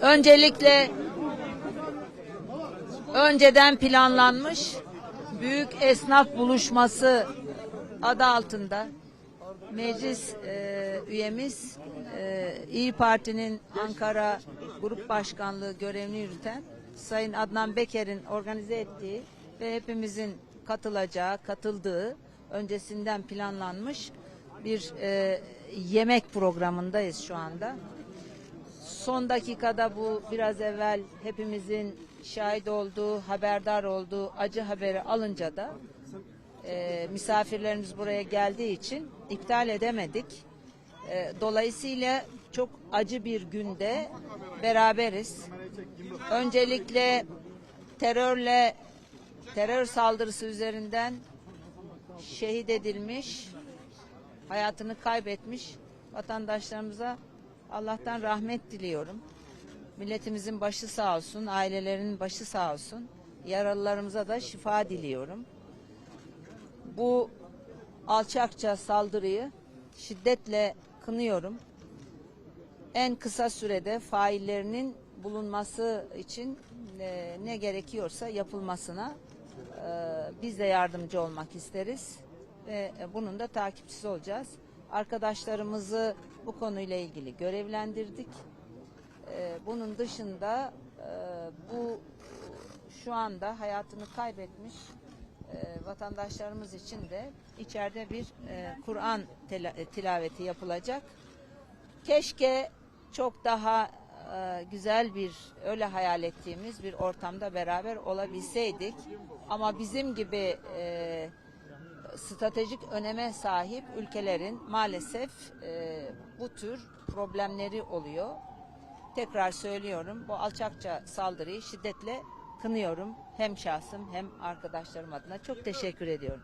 Öncelikle önceden planlanmış büyük esnaf buluşması adı altında meclis e, üyemiz e, İyi Parti'nin Ankara Grup Başkanlığı görevini yürüten Sayın Adnan Beker'in organize ettiği ve hepimizin katılacağı, katıldığı öncesinden planlanmış bir e, yemek programındayız şu anda. Son dakikada bu biraz evvel hepimizin şahit olduğu, haberdar olduğu acı haberi alınca da e, misafirlerimiz buraya geldiği için iptal edemedik. E, dolayısıyla çok acı bir günde beraberiz. Öncelikle terörle terör saldırısı üzerinden şehit edilmiş, hayatını kaybetmiş vatandaşlarımıza Allah'tan rahmet diliyorum. Milletimizin başı sağ olsun, ailelerinin başı sağ olsun. Yaralılarımıza da şifa diliyorum. Bu alçakça saldırıyı şiddetle kınıyorum. En kısa sürede faillerinin bulunması için e, ne gerekiyorsa yapılmasına e, biz de yardımcı olmak isteriz ve e, bunun da takipçisi olacağız. Arkadaşlarımızı bu konuyla ilgili görevlendirdik. E, bunun dışında e, bu şu anda hayatını kaybetmiş vatandaşlarımız için de içeride bir Kur'an tilaveti yapılacak. Keşke çok daha güzel bir öyle hayal ettiğimiz bir ortamda beraber olabilseydik. Ama bizim gibi e, stratejik öneme sahip ülkelerin maalesef e, bu tür problemleri oluyor. Tekrar söylüyorum bu alçakça saldırıyı şiddetle kınıyorum. Hem şahsım hem arkadaşlarım adına çok teşekkür ediyorum.